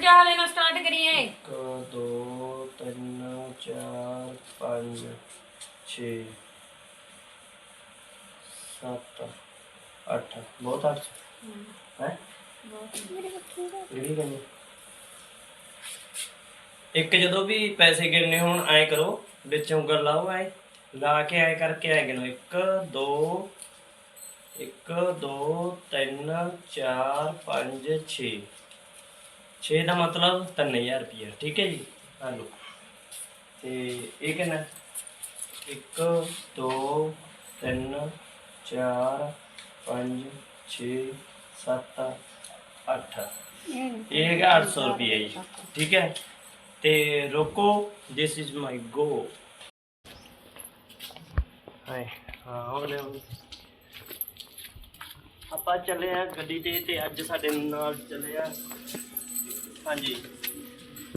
ਜਾ ਹਲੇ ਨਾ ਸਟਾਰਟ ਕਰੀਏ। 1 2 3 4 5 6 7 8 ਬਹੁਤ ਅੱਠ। ਹੈ? ਕਿਹੜੀ ਕਹਿੰਦੇ। ਇੱਕ ਜਦੋਂ ਵੀ ਪੈਸੇ ਗਿਣਨੇ ਹੋਣ ਐ ਕਰੋ ਵਿੱਚ ਉਂਗਲ ਲਾਓ ਐ। ਲਾ ਕੇ ਐ ਕਰਕੇ ਐ ਗਿਣੋ। 1 2 1 2 3 4 5 6 6 ਦਾ ਮਤਲਬ 3000 ਰੁਪਏ ਠੀਕ ਹੈ ਜੀ? ਆ ਲਓ ਤੇ ਇਹ ਕਿੰਨਾ? 1 2 3 4 5 6 7 8 ਇਹ ਹੈਗਾ 800 ਰੁਪਏ ਜੀ ਠੀਕ ਹੈ? ਤੇ ਰੋਕੋ ਦਿਸ ਇਜ਼ ਮਾਈ ਗੋ ਹਾਏ ਹਾਂ ਹੋ ਲੈ ਆਪਾਂ ਚੱਲੇ ਆ ਗੱਡੀ ਤੇ ਤੇ ਅੱਜ ਸਾਡੇ ਨਾਲ ਚੱਲੇ ਆ ਹਾਂਜੀ।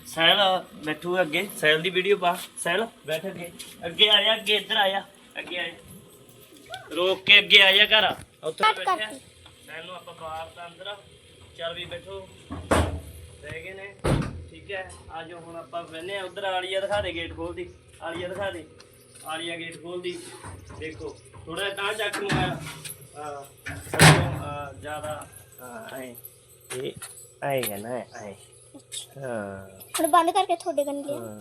ਸੈਲ ਬੈਠੂ ਅੱਗੇ ਸੈਲ ਦੀ ਵੀਡੀਓ ਪਾ। ਸੈਲ ਬੈਠ ਅੱਗੇ। ਅੱਗੇ ਆ ਜਾ ਅੱਗੇ ਇੱਧਰ ਆ ਜਾ। ਅੱਗੇ ਆ ਜਾ। ਰੋਕ ਕੇ ਅੱਗੇ ਆ ਜਾ ਘਰ। ਉੱਥੇ ਬੈਠਿਆ। ਸੈਲ ਨੂੰ ਆਪਾਂ ਬਾਹਰ ਤਾਂ ਅੰਦਰ ਚੱਲ ਵੀ ਬੈਠੋ। ਰਹਿ ਗਏ ਨੇ। ਠੀਕ ਹੈ। ਆ ਜਾਓ ਹੁਣ ਆਪਾਂ ਬਹਿਨੇ ਆ ਉਧਰ ਆਲੀਆ ਦਿਖਾ ਦੇ ਗੇਟ ਖੋਲਦੀ ਆਲੀਆ ਦਿਖਾ ਦੇ। ਆਲੀਆ ਗੇਟ ਖੋਲਦੀ ਦੇਖੋ ਥੋੜਾ ਤਾਂ ਚੱਕ ਨੂੰ ਆ। ਜ਼ਿਆਦਾ ਐ। ਇਹ ਆਏਗਾ ਨਾ ਆਏ ਹਾਂ ਹੁਣ ਬੰਦ ਕਰਕੇ ਤੁਹਾਡੇ ਕੰਨ ਲਿਆ ਹਾਂ।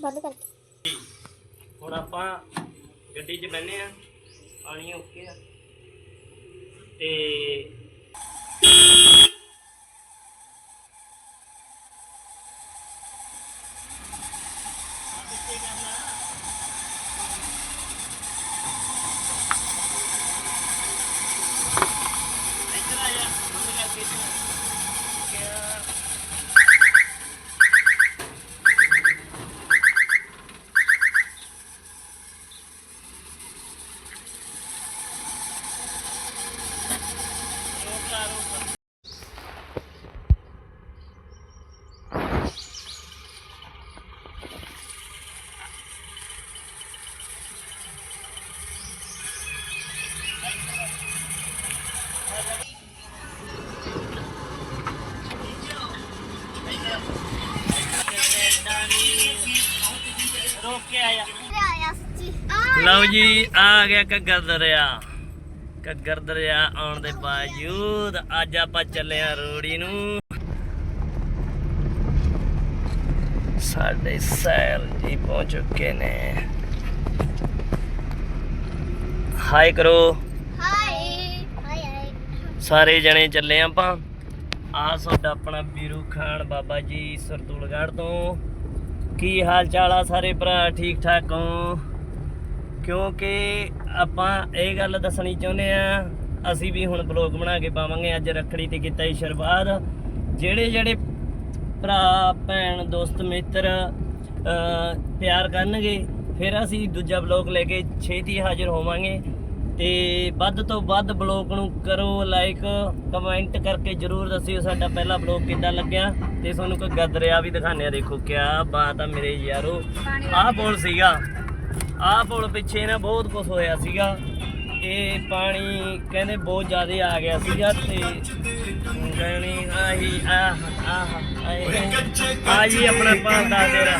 ਬੰਦ ਕਰਕੇ। ਹੁਣ ਆਪਾਂ ਗੱਡੀ 'ਚ ਬੈਨੇ ਆ ਆਣੀ ਓਕੇ ਆ। ਤੇ ਜੀ ਆ ਗਿਆ ਘੱਗਰ ਦਰਿਆ। ਘੱਗਰ ਦਰਿਆ ਆਉਣ ਦੇ ਬਾਵਜੂਦ ਅੱਜ ਆਪਾਂ ਚੱਲੇ ਆ ਰੋੜੀ ਨੂੰ। ਸਾਡੇ ਸੈਲ ਜੀ ਪਹੁੰਚ ਚੁੱਕੇ ਨੇ। ਹਾਈ ਕਰੋ। ਹਾਏ ਸਾਰੇ ਜਣੇ ਚੱਲੇ ਆਪਾਂ। ਆ ਤੁਹਾਡਾ ਆਪਣਾ ਵੀਰੂ ਖਾਨ ਬਾਬਾ ਜੀ ਸਰਦੂਲਗੜ੍ਹ ਤੋਂ। ਕੀ ਹਾਲ ਚਾਲ ਆ ਸਾਰੇ ਭਰਾ? ਠੀਕ ਠਾਕ ਹੋ? ਕਿਉਂਕਿ ਆਪਾਂ ਇਹ ਗੱਲ ਦੱਸਣੀ ਚਾਹੁੰਦੇ ਆ, ਅਸੀਂ ਵੀ ਹੁਣ ਬਲੌਗ ਬਣਾ ਕੇ ਪਾਵਾਂਗੇ, ਅੱਜ ਰੱਖੜੀ ਤੇ ਕੀਤਾ ਹੀ ਸ਼ੁਰੂਆਤ। ਜਿਹੜੇ ਜਿਹੜੇ ਭਰਾ, ਭੈਣ, ਦੋਸਤ, ਮਿੱਤਰ ਪਿਆਰ ਕਰਨਗੇ, ਫਿਰ ਅਸੀਂ ਦੂਜਾ ਬਲੌਗ ਲੈ ਕੇ ਛੇਤੀ ਹਾਜ਼ਰ ਹੋਵਾਂਗੇ। ਤੇ ਵੱਧ ਤੋਂ ਵੱਧ ਬਲੌਗ ਨੂੰ ਕਰੋ ਲਾਈਕ ਕਮੈਂਟ ਕਰਕੇ ਜਰੂਰ ਦੱਸਿਓ ਸਾਡਾ ਪਹਿਲਾ ਬਲੌਗ ਕਿੱਦਾਂ ਲੱਗਿਆ। ਤੇ ਤੁਹਾਨੂੰ ਕੋਈ ਗਦਰਿਆ ਵੀ ਦਿਖਾਣੇ ਆ, ਦੇਖੋ ਕਿਆ ਬਾਤ ਆ ਮੇਰੇ ਯਾਰੋ। ਆਹ ਬੋਲ ਸੀਗਾ। ਆਹ ਪੁਲ ਪਿੱਛੇ ਨਾ ਬਹੁਤ ਕੁਝ ਹੋਇਆ ਸੀਗਾ। ਇਹ ਪਾਣੀ ਕਹਿੰਦੇ ਬਹੁਤ ਜ਼ਿਆਦਾ ਆ ਗਿਆ ਸੀਗਾ ਤੇ ਗਣੀ ਆਹੀ ਆਹ ਆਹ ਆਪਣਾ ਪਾਂਦਾ ਤੇਰਾ।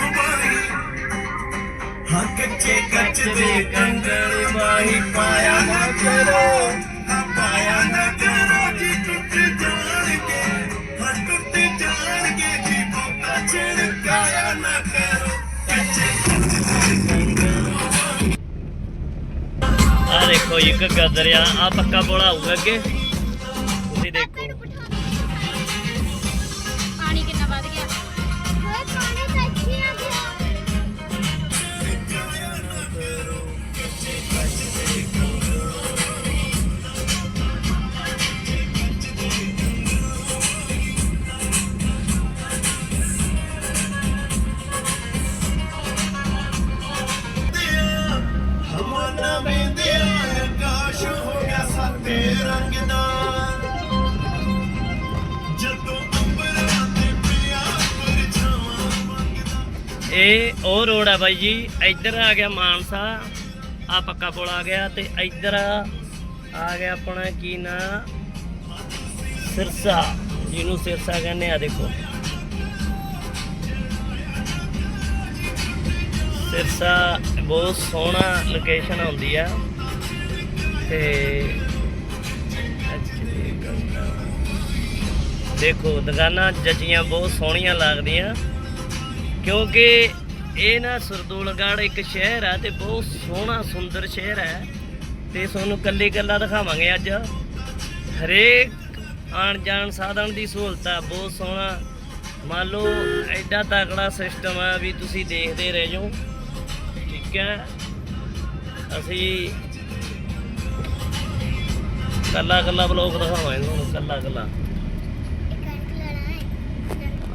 ਹਾਂ ਕੱਚੇ ਕੱਚ ਦੇ ਕੰਗਣ ਮਾਹੀ ਪਾਇਆ ਨਾ ਕਰੋ। ਪਾਇਆ ਨਾ ਕਰੋ ਜੀ। ਕੋਈ ਦੇਖੋ ਇੱਕ ਗਦਰਿਆ ਆ ਪੱਕਾ ਬੋਲਾ ਹੋਊਗਾ ਅੱਗੇ। ਇਹ ਉਹ ਰੋਡ ਆ ਬਾਈ ਜੀ, ਇੱਧਰ ਆ ਗਿਆ ਮਾਨਸਾ, ਆ ਪੱਕਾ ਪੁਲ ਆ ਗਿਆ ਤੇ ਇੱਧਰ ਆ ਗਿਆ ਆਪਣਾ ਕੀ ਨਾ? ਸਿਰਸਾ, ਜਿਹਨੂੰ ਸਿਰਸਾ ਕਹਿੰਦੇ ਆ ਦੇਖੋ। ਸਿਰਸਾ ਬਹੁਤ ਸੋਹਣਾ ਲੋਕੇਸ਼ਨ ਆਉਂਦੀ ਆ ਤੇ ਦੇਖੋ ਦੁਕਾਨਾਂ ਜੱਜੀਆਂ ਬਹੁਤ ਸੋਹਣੀਆਂ ਲੱਗਦੀਆਂ। ਕਿਉਂਕਿ ਇਹ ਨਾ ਸਰਦੂਲਗੜ੍ਹ ਇੱਕ ਸ਼ਹਿਰ ਹੈ ਤੇ ਬਹੁਤ ਸੋਹਣਾ ਸੁੰਦਰ ਸ਼ਹਿਰ ਹੈ। ਤੇ ਤੁਹਾਨੂੰ ਕੱਲੇ ਕੱਲਾ ਦਿਖਾਵਾਂਗੇ ਅੱਜ। ਹਰੇਕ ਆਣ ਜਾਣ ਸਾਧਨ ਦੀ ਸਹੂਲਤ ਆ ਬਹੁਤ ਸੋਹਣਾ। ਮੰਨ ਲਓ ਐਡਾ ਤਕੜਾ ਸਿਸਟਮ ਆ ਵੀ ਤੁਸੀਂ ਦੇਖਦੇ ਰਹਿ ਜਾਓ। ਠੀਕ ਹੈ। ਅਸੀਂ ਕੱਲਾ ਕੱਲਾ ਬਲੌਗ ਦਿਖਾਵਾਂਗੇ ਤੁਹਾਨੂੰ ਕੱਲਾ ਕੱਲਾ ਹੈ।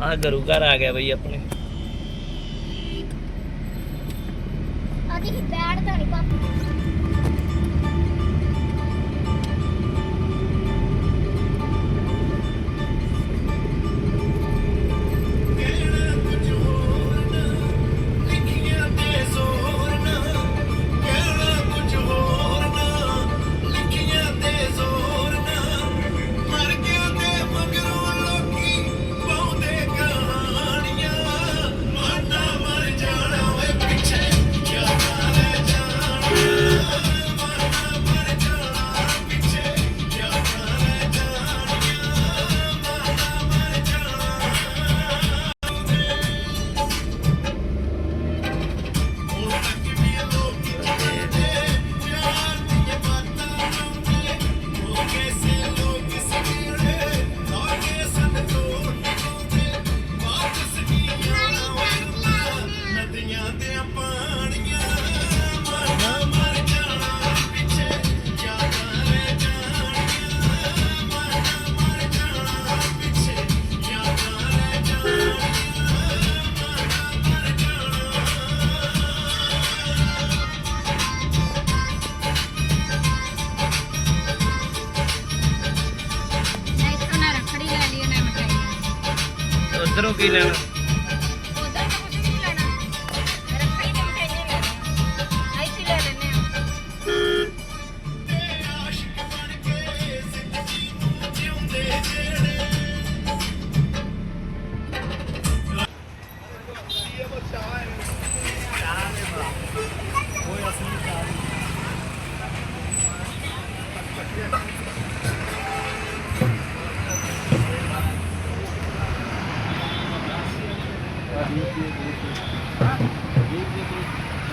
ਆਹ ਗੁਰੂ ਘਰ ਆ ਗਿਆ ਬਈ ਆਪਣੇ। ਆਦੀ ਹੀ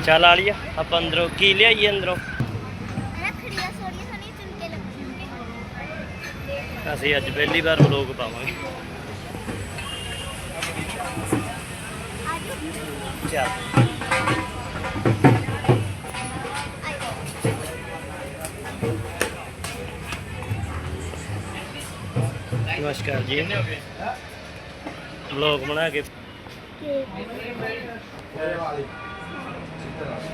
ਚੱਲ ਆ ਲਿਆ ਆਪਾਂ ਅੰਦਰੋਂ ਕੀ ਲਿਆਈਏ ਅੰਦਰੋਂ ਰੱਖੜੀਆਂ ਸੋਹਣੀਆਂ ਸੋਹਣੀਆਂ ਚੁਣ ਕੇ ਲੱਭਣਗੇ ਅਸੀਂ ਅੱਜ ਪਹਿਲੀ ਵਾਰ ਵਲੋਗ ਪਾਵਾਂਗੇ ਆਜੋ ਚੱਲ ਨਮਸਕਾਰ ਜੀ ਵਲੋਗ ਬਣਾ ਕੇ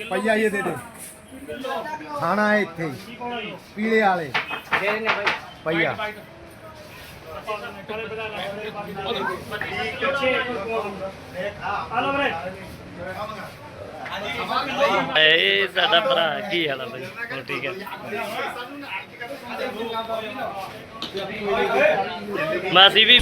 ਪਈਆ ਇਹ ਦੇ ਦੇ ਖਾਣਾ ਹੈ ਇੱਥੇ ਪੀਲੇ ਵਾਲੇ। ਦੇ ਪਈਆ। ਇਹ ਸਾਡਾ ਭਰਾ ਕੀ ਹਾਲ ਆ ਬਾਈ? ਹੋਰ ਠੀਕ ਹੈ ਮਾਸੀ ਵੀ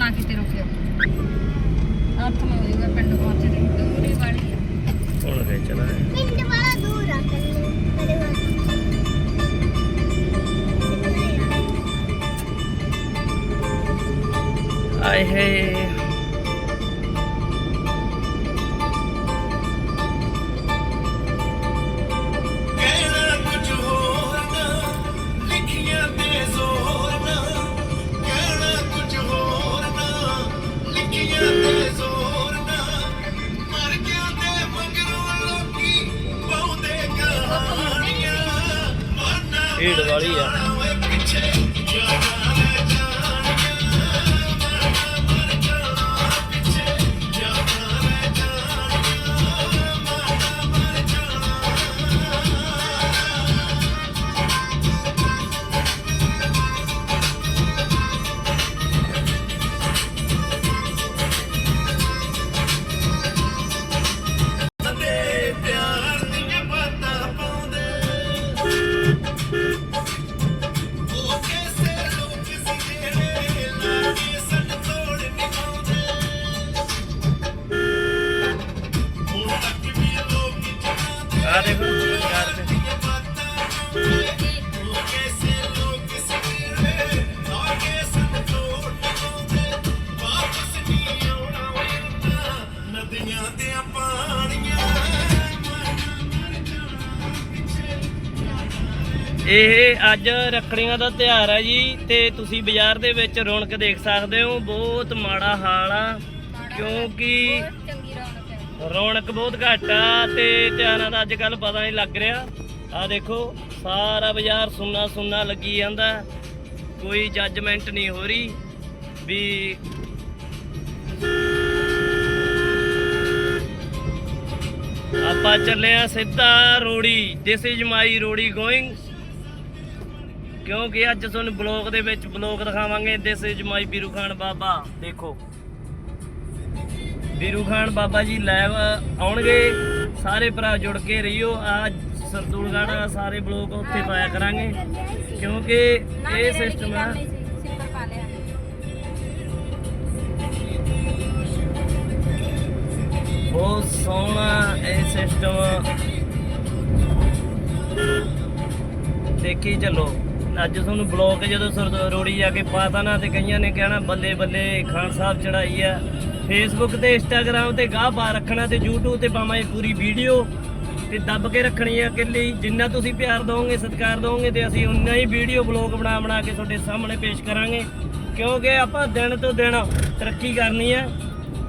ਨਾ ਕਿਤੇ ਰੁਕਿਓ। ਹੱਥ ਮੇ ਹੋਏਗਾ ਪਿੰਡ ਪਹੁੰਚਦੇ ਦੂਰੀ ਵਾਲੀ ਹੁਣ ਗਏ ਚਲਾ ਪਿੰਡ ਵਾਲਾ ਦੂਰ ਆ ਕੱਲੇ ਆਏ ਹੈ। ਮਰਨਾ ਢੀਡ ਵਾਲੀ ਆ। ਇਹ ਅੱਜ ਰੱਖੜੀਆਂ ਦਾ ਤਿਉਹਾਰ ਹੈ ਜੀ ਤੇ ਤੁਸੀਂ ਬਾਜ਼ਾਰ ਦੇ ਵਿੱਚ ਰੌਣਕ ਦੇਖ ਸਕਦੇ ਹੋ। ਬਹੁਤ ਮਾੜਾ ਹਾਲ ਆ, ਕਿਉਂਕਿ ਰੌਣਕ ਬਹੁਤ ਘੱਟ ਆ ਤੇ ਧਿਆਨਾਂ ਦਾ ਅੱਜ ਕੱਲ ਪਤਾ ਨਹੀਂ ਲੱਗ ਰਿਹਾ। ਆ ਦੇਖੋ, ਸਾਰਾ ਬਾਜ਼ਾਰ ਸੁੰਨਾ ਸੁੰਨਾ ਲੱਗੀ ਜਾਂਦਾ। ਕੋਈ ਜੱਜਮੈਂਟ ਨਹੀਂ ਹੋ ਰਹੀ ਵੀ ਆਪਾਂ ਚੱਲੇ ਆ ਸਿੱਧਾ ਰੋੜੀ this is my Rori going ਕਿਉਂਕਿ ਅੱਜ ਤੁਹਾਨੂੰ ਬਲੌਗ ਦੇ ਵਿੱਚ ਬਲੌਗ ਦਿਖਾਵਾਂਗੇ ਦਿਸ ਇਜ਼ ਮਾਈ ਬੀਰੂ ਖਾਨ ਬਾਬਾ ਦੇਖੋ। ਬੀਰੂ ਖਾਨ ਬਾਬਾ ਜੀ ਲਾਈਵ ਆਉਣਗੇ ਸਾਰੇ ਭਰਾ ਜੁੜ ਕੇ ਰਹੀਓ। ਆ ਸਰਦੂਲਗੜ੍ਹ ਸਾਰੇ ਬਲੌਗ ਉੱਥੇ ਪਾਇਆ ਕਰਾਂਗੇ। ਕਿਉਂਕਿ ਇਹ ਸਿਸਟਮ ਆ। ਲਿਆ। ਬਹੁਤ ਸੋਹਣਾ ਇਹ ਸਿਸਟਮ ਦੇਖੀ ਚੱਲੋ। ਅੱਜ ਤੁਹਾਨੂੰ ਬਲੌਗ ਜਦੋਂ ਸੁਰ- ਰੋੜੀ ਜਾ ਕੇ ਪਾਤਾ ਨਾ ਤੇ ਕਈਆਂ ਨੇ ਕਹਿਣਾ ਬੱਲੇ ਬੱਲੇ ਖਾਨ ਸਾਹਿਬ ਚੜਾਈ ਆ। ਫੇਸਬੁੱਕ ਤੇ ਇੰਸਟਾਗ੍ਰam ਤੇ ਗਾਹ ਪਾ ਰੱਖਣਾ ਤੇ YouTube ਤੇ ਪਾਵਾਂ ਇਹ ਪੂਰੀ ਵੀਡੀਓ ਤੇ ਦੱਬ ਕੇ ਰੱਖਣੀ ਆ ਕਿੱਲੀ ਜਿੰਨਾ ਤੁਸੀਂ ਪਿਆਰ ਦਿਓਗੇ, ਸਤਿਕਾਰ ਦਿਓਗੇ ਤੇ ਅਸੀਂ ਉਨਾ ਹੀ ਵੀਡੀਓ ਬਲੌਗ ਬਣਾ ਬਣਾ ਕੇ ਤੁਹਾਡੇ ਸਾਹਮਣੇ ਪੇਸ਼ ਕਰਾਂਗੇ। ਕਿਉਂਕਿ ਆਪਾਂ ਦਿਨ ਤੋਂ ਦਿਨ ਤਰੱਕੀ ਕਰਨੀ ਆ।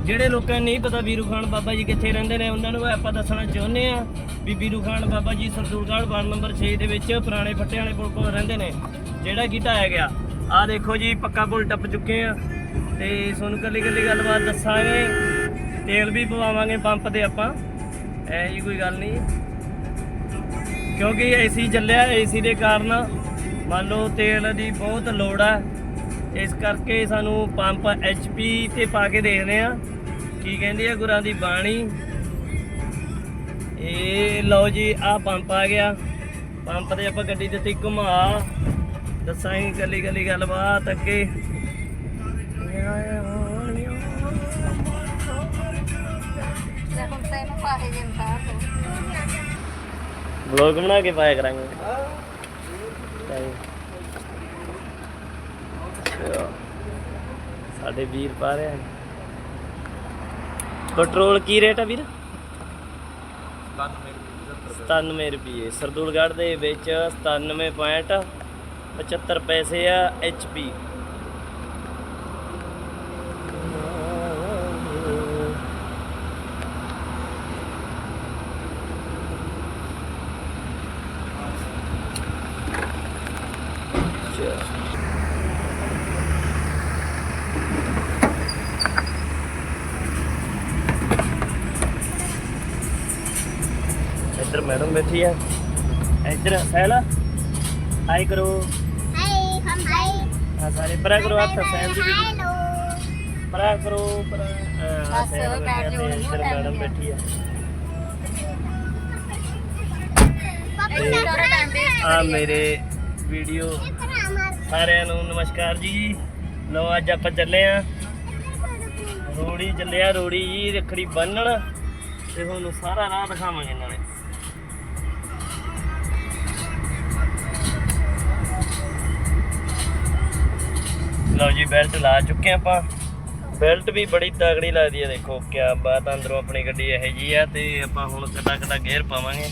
ਜਿਹੜੇ ਲੋਕਾਂ ਨੂੰ ਨਹੀਂ ਪਤਾ ਵੀਰੂ ਖਾਨ ਬਾਬਾ ਜੀ ਕਿੱਥੇ ਰਹਿੰਦੇ ਨੇ, ਉਹਨਾਂ ਨੂੰ ਆਪਾਂ ਦੱਸਣਾ ਚਾਹੁੰਦੇ ਆ। ਬੀਬੀ ਵੀਰੂ ਖਾਨ ਬਾਬਾ ਜੀ ਸਰਦੂਲਗੜ੍ਹ ਵਾਰਡ ਨੰਬਰ 6 ਦੇ ਵਿੱਚ ਪੁਰਾਣੇ ਫੱਟੇ ਵਾਲੇ ਪੁਲ ਕੋਲ ਰਹਿੰਦੇ ਨੇ, ਜਿਹੜਾ ਕਿ ਢਾਇਆ ਗਿਆ। ਆਹ ਦੇਖੋ ਜੀ, ਪੱਕਾ ਪੁਲ ਟੱਪ ਚੁੱਕੇ ਆ। ਤੇ ਤੁਹਾਨੂੰ ਕੱਲੀ ਕੱਲੀ ਗੱਲਬਾਤ ਦੱਸਾਂਗੇ। ਤੇਲ ਵੀ ਪਵਾਵਾਂਗੇ ਪੰਪ ਤੇ ਆਪਾਂ। ਐ ਜੀ ਕੋਈ ਗੱਲ ਨਹੀਂ। ਕਿਉਂਕਿ ਏਸੀ ਚੱਲਿਆ ਏਸੀ ਦੇ ਕਾਰਨ ਮੰਨ ਲਓ ਤੇਲ ਦੀ ਬਹੁਤ ਲੋੜ ਆ। ਇਸ ਕਰਕੇ ਸਾਨੂੰ ਪੰਪ ਐਚਪੀ ਤੇ ਪਾ ਕੇ ਦੇਖਦੇ ਆ। ਕੀ ਕਹਿੰਦੀ ਆ ਗੁਰਾਂ ਦੀ ਬਾਣੀ? ਇਹ ਲਓ ਜੀ ਆ ਪੰਪ ਆ ਗਿਆ। ਪੰਪ ਤੇ ਆਪਾਂ ਗੱਡੀ ਦਿੱਤੀ ਘੁਮਾ। ਦੱਸਾਂਗੇ ਕੱਲੀ ਕੱਲੀ ਗੱਲਬਾਤ ਅੱਗੇ। ਲੈ ਬਣਾ ਕੇ ਪਾਇਆ ਕਰਾਂਗੇ। ਅੱਛਾ। ਸਾਡੇ ਵੀਰ ਪਾ ਰਹੇ ਆ। ਪੈਟਰੋਲ ਕੀ ਰੇਟ ਆ ਵੀਰ? 97 ਰੁਪਏ ਸਰਦੂਲਗੜ੍ਹ ਦੇ ਵਿੱਚ 97.75 ਪੈਸੇ ਆ ਐਚਪੀ ਇੱਧਰ ਮੈਡਮ ਬੈਠੀ ਆ। ਇੱਧਰ ਸਹਿਲ ਹਾਈ ਕਰੋ। ਹਾਈ ਹਮ ਹਾਈ ਆ ਸਾਰੇ ਪਰਾ ਕਰੋ ਹੱਥ ਸਹਿਲ ਦੀ ਵੀ। ਹੈਲੋ ਪਰਾ ਕਰੋ ਪਰਾ ਆ, ਬਸ, ਬੈਠ ਆ ਜਾਓ, ਇੱਧਰ ਮੈਡਮ। ਬੈਠੀ ਆ। ਆ ਮੇਰੇ ਵੀਡੀਓ ਸਾਰਿਆਂ ਨੂੰ ਨਮਸਕਾਰ ਜੀ। ਲਓ ਅੱਜ ਆਪਾਂ ਚੱਲੇ ਆ। ਰੋੜੀ ਚੱਲਿਆ ਰੋੜੀ ਜੀ ਰੱਖੜੀ ਬੰਨਣ। ਤੇ ਤੁਹਾਨੂੰ ਸਾਰਾ ਰਾਹ ਦਿਖਾਵਾਂਗੇ ਨਾਲੇ। ਲਓ ਜੀ ਬੈਲਟ ਲਾ ਚੁੱਕੇ ਆਪਾਂ। ਬੈਲਟ ਵੀ ਬੜੀ ਤਗੜੀ ਲੱਗਦੀ ਹੈ, ਦੇਖੋ ਕਿਆ ਬਾਤ ਅੰਦਰੋਂ ਆਪਣੀ ਗੱਡੀ ਇਹ ਜੀ ਆ ਤੇ ਆਪਾਂ ਹੁਣ ਕੱਟਾ ਕੱਟਾ ਗੇਅਰ ਪਾਵਾਂਗੇ।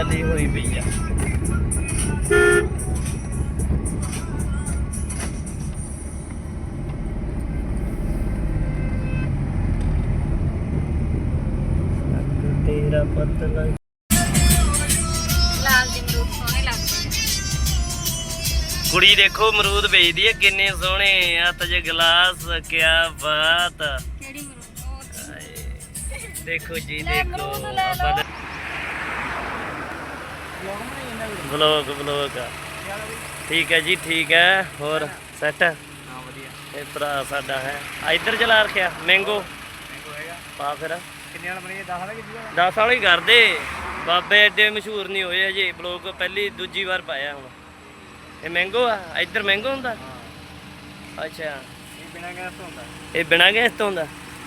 ਹਰਿਆਲੀ ਹਰਿਆਲੀ ਹੋਈ ਪਈ ਆ ਅੱਗ ਤੇਰਾ ਪਤਲਾ ਲਾਲ ਜੀ ਮਰੂਦ ਸੋਹਣੇ ਲੱਗਦੇ ਨੇ ਕੁੜੀ ਦੇਖੋ ਅਮਰੂਦ ਵੇਚਦੀ ਹੈ ਕਿੰਨੇ ਸੋਹਣੇ ਆ ਤਜੇ ਗਲਾਸ ਕਿਆ ਬਾਤ ਆ। ਕਿਹੜੀ ਮਰੂਦ ਉਹ ਹਾਏ। ਦੇਖੋ ਜੀ ਲੈ ਦੇਖੋ ਅਮਰੂਦ ਲੈ ਲਓ। ਆਪਾਂ ਬਲੌਗ ਬਲੌਗ ਠੀਕ ਹੈ ਜੀ ਠੀਕ ਹੈ। ਹੋਰ ਸੈਟ ਹਾਂ ਵਧੀਆ। ਇਹ ਭਰਾ ਸਾਡਾ ਹੈ। ਆ ਇੱਧਰ ਚਲਾ ਰੱਖਿਆ ਮੈਂਗੋ ਮੈਂਗੋ ਹੈਗਾ। ਪਾ ਫਿਰ। ਕਿੰਨੇ ਵਾਲਾ ਬਣੀ 10 ਵਾਲਾ ਕਿ 20 ਵਾਲਾ? 10 ਵਾਲੇ ਹੀ ਕਰਦੇ। ਬਾਬੇ ਐਡੇ ਮਸ਼ਹੂਰ ਨਹੀਂ ਹੋਏ ਅਜੇ ਬਲੌਗ ਪਹਿਲੀ ਦੂਜੀ ਵਾਰ ਪਾਇਆ ਹੁਣ। ਇਹ ਮੈਂਗੋ ਆ? ਇੱਧਰ ਮੈਂਗੋ ਹੁੰਦਾ? ਅੱਛਾ। ਇਹ ਬਿਨਾ ਗੈਸ ਤੋਂ ਹੁੰਦਾ। ਇਹ ਬਿਨਾਂ ਗੈਸ ਤੋਂ ਹੁੰਦਾ?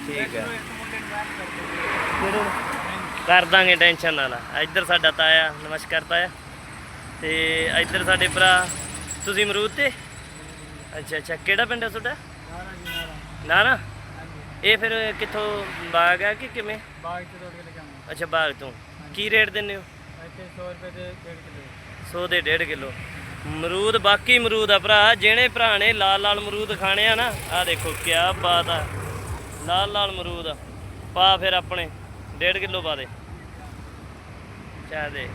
ਠੀਕ ਹੈ। ਕਰ ਦਾਂਗੇ ਟੈਨਸ਼ਨ ਨਾ ਲੈ। ਇੱਧਰ ਸਾਡਾ ਤਾਇਆ ਨਮਸਕਾਰ ਤਾਇਆ। ਤੇ ਇੱਧਰ ਸਾਡੇ ਭਰਾ ਤੁਸੀਂ ਅਮਰੂਦ ਤੇ? ਅੱਛਾ ਅੱਛਾ। ਕਿਹੜਾ ਪਿੰਡ ਹੈ ਤੁਹਾਡਾ? ਨਾ ਨਾ ਇਹ ਫਿਰ ਕਿੱਥੋਂ ਬਾਗ ਆ ਕਿ ਕਿਵੇਂ? ਬਾਗ ਤੇ ਰੋਡ ਕੇ ਲੈ ਕੇ ਅੱਛਾ ਬਾਗ ਤੋਂ। ਕੀ ਰੇਟ ਦਿੰਦੇ ਹੋ? ਇੱਥੇ 100 ਰੁਪਏ ਦੇ 1.5 ਕਿਲੋ। 100 ਦੇ 1.5 ਕਿਲੋ। ਅਮਰੂਦ ਬਾਕੀ ਅਮਰੂਦ ਆ ਭਰਾ। ਜਿਹੜੇ ਭਰਾ ਨੇ ਲਾਲ ਲਾਲ ਅਮਰੂਦ ਖਾਣੇ ਆ ਨਾ ਆ ਦੇਖੋ ਕੀ ਬਾਤ ਆ। ਲਾਲ ਲਾਲ ਅਮਰੂਦ ਪਾ ਫਿਰ ਆਪਣੇ। 1.5 ਕਿਲੋ ਪਾ ਦੇ। ਚਾਹ ਦੇ।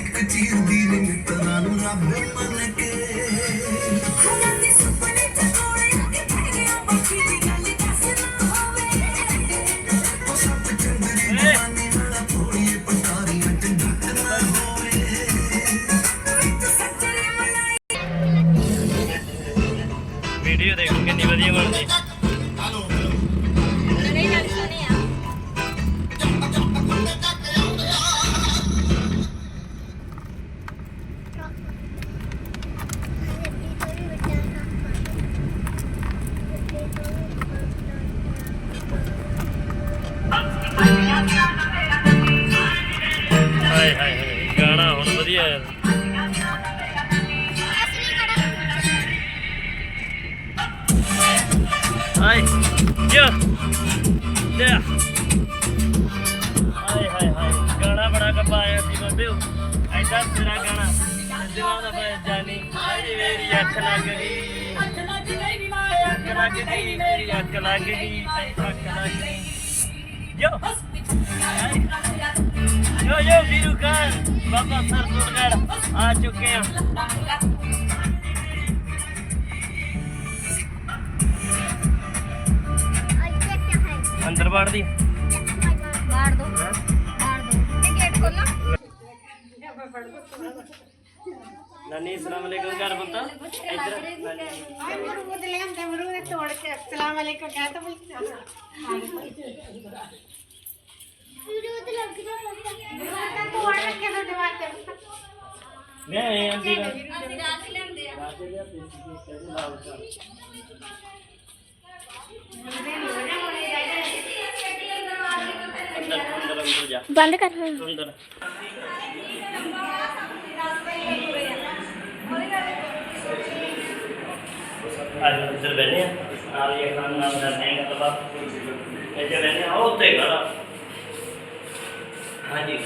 ਇੱਕ ਚੀਰ ਦੀ ਨਿਮਤ ਮਿੱਤਰਾਂ ਨੂੰ ਰੱਬ ਮੰਨ ਕੇ ਹਾਏ ਹਾਏ ਹਾਏ, ਗਾਣਾ ਹੁਣ ਵਧੀਆ ਹੈ। ਹਾਏ ਜੋ ਲੈ ਹਾਏ ਹਾਏ ਹਾਏ, ਗਾਣਾ ਬੜਾ ਕਪਾਇਆ ਸੀ ਬੰਦਿਓ ਐਡਾ ਤੇਰਾ ਗਾਣਾ। ਦਿਲਾਂ ਦਾ ਪੈ ਹਾਏ ਮੇਰੀ ਅੱਖ ਲੱਗ ਗਈ। ਅੱਖ ਲੱਗ ਗਈ, ਮੇਰੀ ਅੱਖ ਲੱਗ ਗਈ। ਅੱਖ ਲੱਗ ਗਈ। ਜੋ यो यो वीरू खान बाबा सरसुरगढ़ आ चुके हैं अंदर बाढ़ दी बाढ़ दो बाढ़ दो गेट खोलना नानी अस्सलाम वालेकुम घर बता इधर आई मुरु मुदले हम तमरु तोड़ के अस्सलाम वालेकुम कहता बोल ਮੈਂ ਇਹ ਅੰਦਰ ਅੰਦਰ ਅੰਦਰ ਜਾ ਬੰਦ ਕਰ। ਅੰਦਰ। ਅੱਜ ਅੰਦਰ ਬੈਠੇ ਆ। ਨਾਲ ਇਹ ਖਾਨ ਨਾਲ ਦਾ ਨਹੀਂ ਕਰਦਾ ਇੱਥੇ ਬੈਠੇ ਆ ਉਹ ਤੇ ਘਰ ਹਾਂਜੀ।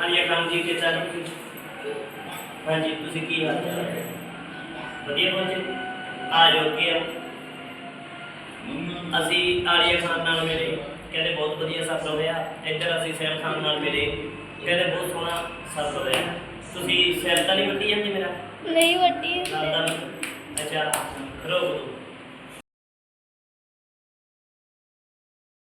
ਆਰੀਆ ਖਾਨ ਜੀ ਕਿਦਾਂ ਹਾਂਜੀ ਤੁਸੀਂ ਕੀ ਹਾਲ ਚਾਲ? ਹੈ ਵਧੀਆ ਪਹੁੰਚੇ ਆ ਅੱਗੇ ਆਓ। ਅਸੀਂ ਆਰੀਆ ਖਾਨ ਨਾਲ ਮਿਲੇ। ਕਹਿੰਦੇ ਬਹੁਤ ਵਧੀਆ ਸਫ਼ਰ ਹੋਇਆ ਇੱਧਰ ਅਸੀਂ ਸੈਮ ਖਾਨ ਨਾਲ ਮਿਲੇ। ਕਹਿੰਦੇ ਬਹੁਤ ਸੋਹਣਾ ਸਫ਼ਰ ਹੋਇਆ ਤੁਸੀਂ ਸੈਰ ਤਾਂ ਨਹੀਂ ਵੱਡੀ ਜਾਂਦੇ ਮੇਰਾ? ਨਹੀਂ ਨਹੀਂ। ਅੱਛਾ ਰੋਕ ਦੋ